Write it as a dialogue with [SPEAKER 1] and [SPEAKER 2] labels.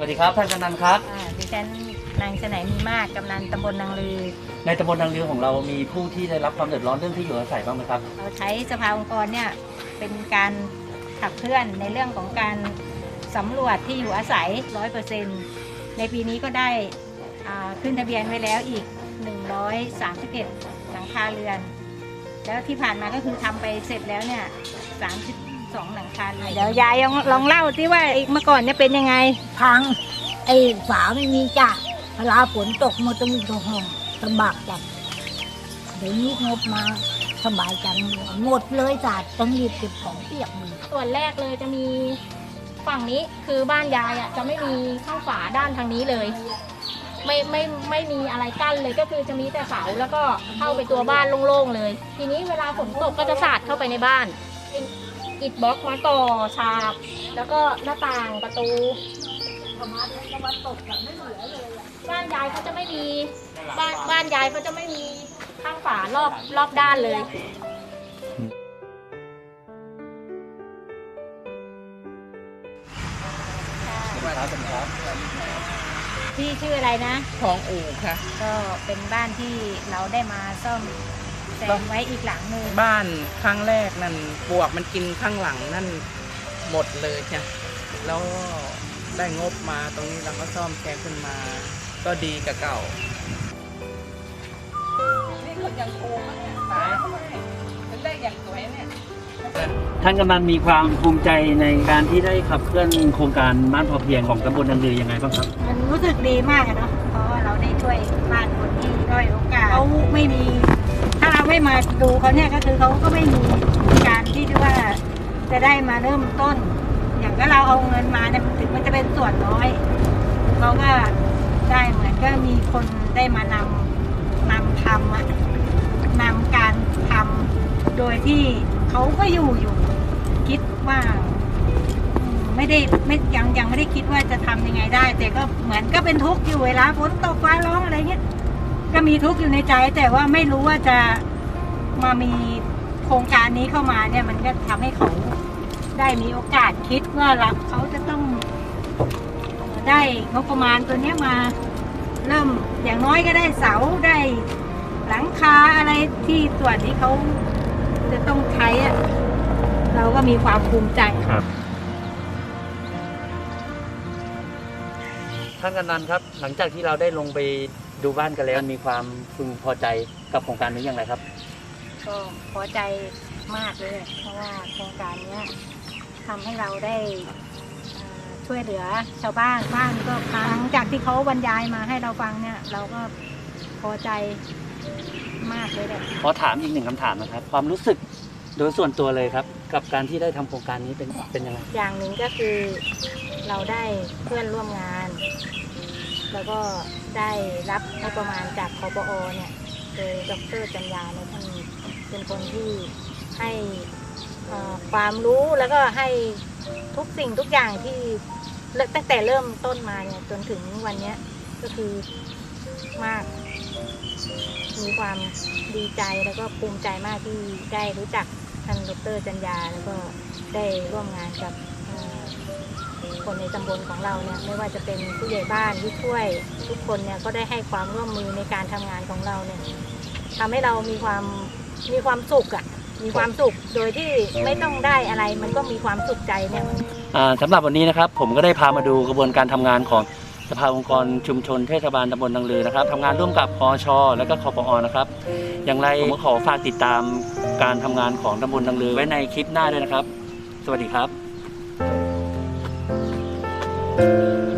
[SPEAKER 1] สวัสดีครับท่านกำนันครับ
[SPEAKER 2] อ่าดิฉันนางชนัยมีมากกำนันตำบลนางลือ
[SPEAKER 1] ในตำบลนางเรือของเรามีผู้ที่ได้รับความเดือดร้อนเรื่องที่อยู่อาศัยบ้างไหมครับ
[SPEAKER 2] เราใช้สภาองค์กรเนี่ยเป็นการขับเคลื่อนในเรื่องของการสำรวจที่อยู่อาศัย 100%ในปีนี้ก็ได้อ่าขึ้นทะเบียนไว้แล้วอีก 131 หลังคาเรือน แล้วที่ผ่านมาก็คือทำไปเสร็จแล้วเนี่ย 32หลังคาเรือนเดี๋ยวยายลองลองเล่าที่ว่าเมื่อก่อนเนี่ยเป็นยังไง
[SPEAKER 3] พัง ไอ้ฝาไม่มีจ้ะเวลาฝนตกมันต้องมีตัวห้องลำบากจัดเดี๋ยวนี้งบมาสบายจังหมดเลยจ้ะต้องรีบเก็บของเปียกมือ
[SPEAKER 4] ส่วนแรกเลยจะมีฝั่งนี้คือบ้านยายอะจะไม่มีข้างฝาด้านทางนี้เลย ไม่ไม่ไม่มีอะไรกั้นเลยก็คือจะมีแต่เสาแล้วก็เข้าไปตัวบ้านโล่งๆเลย ทีนี้เวลาฝนตกก็จะสาดเข้าไปในบ้านเป็น อิฐบล็อกมาต่อฉาก แล้วก็หน้าต่างประตูบ้านยายเขาจะไม่มีบ้านบ้านยายเขาจะไม่มีข้างฝารอบรอบด้านเลย
[SPEAKER 2] ที่ชื่ออะไรนะ
[SPEAKER 5] ทองอู่ค่ะ
[SPEAKER 2] ก็เป็นบ้านที่เราได้มาซ่อม แซมไว้อีกหลังหนึ่ง
[SPEAKER 5] บ้านครั้งแรกนั่นปวกมันกินข้างหลังนั่นหมดเลยจ้ะแล้วได้งบมาตรงนี้เราก็ซ่อมแซมขึ้นมา ก็ดีกับเก่านี่รถยังโค้งเนี่ยสายเป็นได้อย่างสวยเนี่ย
[SPEAKER 1] ท่านกำนันมีความภูมิใจในการที่ได้ขับเคลื่อนโครงการบ้านพอเพียงของตำบลนางเรือยังไงบ้างครับ
[SPEAKER 2] มันรู้สึกดีมากอะเนาะเพราะว่าเราได้ช่วยบ้านคนที่ด้อยโอกาสเขาไม่มี ถ้าเราไม่มาดูเขาเนี่ยก็คือเขาก็ไม่มีการที่ว่าจะได้มาเริ่มต้น อย่างก็เราเอาเงินมาเนี่ยถึงมันจะเป็นส่วนน้อยเขาก็ได้เหมือนก็มีคนได้มานำนำทำอะนำการทำโดยที่เขาก็อยู่อยู่ คิดว่าไม่ได้ไม่ยังยังไม่ได้คิดว่าจะทำยังไงได้ แต่ก็เหมือนก็เป็นทุกข์อยู่เวลาฝนตกฟ้าร้องอะไรเงี้ย ก็มีทุกข์อยู่ในใจ แต่ว่าไม่รู้ว่าจะมามีโครงการนี้เข้ามาเนี่ย มันก็ทำให้เขาได้มีโอกาสคิดว่าเราเขาจะต้องเอ่อได้งบประมาณตัวเนี้ยมา เริ่มอย่างน้อยก็ได้เสาได้หลังคาอะไรที่ส่วนที่เขาจะต้องใช้อะเราก็มีความภูมิใจ
[SPEAKER 1] ครับ ท่านกำนันครับ หลังจากที่เราได้ลงไป ดูบ้านกันแล้วมีความพึงพอใจกับโครงการนี้อย่างไรครับ
[SPEAKER 2] ก็พอใจมากเลย เพราะว่าโครงการเนี้ยทำให้เราได้เอ่อช่วยเหลือชาวบ้านบ้านก็หลังจากที่เขาบรรยายมาให้เราฟังเนี่ย เราก็พอใจมากเลยแหละ
[SPEAKER 1] ขอถามอีกหนึ่งคำถามนะครับ ความรู้สึกโดยส่วนตัวเลยครับ กับการที่ได้ทำโครงการนี้เป็นเป็นยังไง
[SPEAKER 2] อย่างหนึ่งก็คือเราได้เพื่อนร่วมงาน แล้วก็ได้รับงบประมาณจากคอปอเนี่ยโดยดรจัญญาเนี่ยท่านเป็นคนที่ให้ความรู้แล้วก็ให้ทุกสิ่งทุกอย่างที่ตั้งแต่เริ่มต้นมาเนี่ยจนถึงวันนี้ก็คือมาก มีความดีใจแล้วก็ภูมิใจมากที่ได้รู้จักท่านดรจัญญาแล้วก็ได้ร่วมงานกับ คนในตำบลของเราเนี่ยไม่ว่าจะเป็นผู้ใหญ่บ้านผู้ช่วยทุกคนเนี่ยก็ได้ให้ความร่วมมือในการทำงานของเราเนี่ยทำให้เรามีความมีความสุขอะมีความสุขโดยที่ไม่ต้องได้อะไรมันก็มีความสุขใจเนี่ย
[SPEAKER 1] สำหรับวันนี้นะครับผมก็ได้พามาดูกระบวนการทำงานของสภาองค์กรชุมชนเทศบาลตำบลนางเรือนะครับทำงานร่วมกับพอชและก็คอปอนะครับ อย่างไรผมขอฝากติดตามการทำงานของตำบลนางเรือไว้ในคลิปหน้าด้วยนะครับ สวัสดีครับ 嗯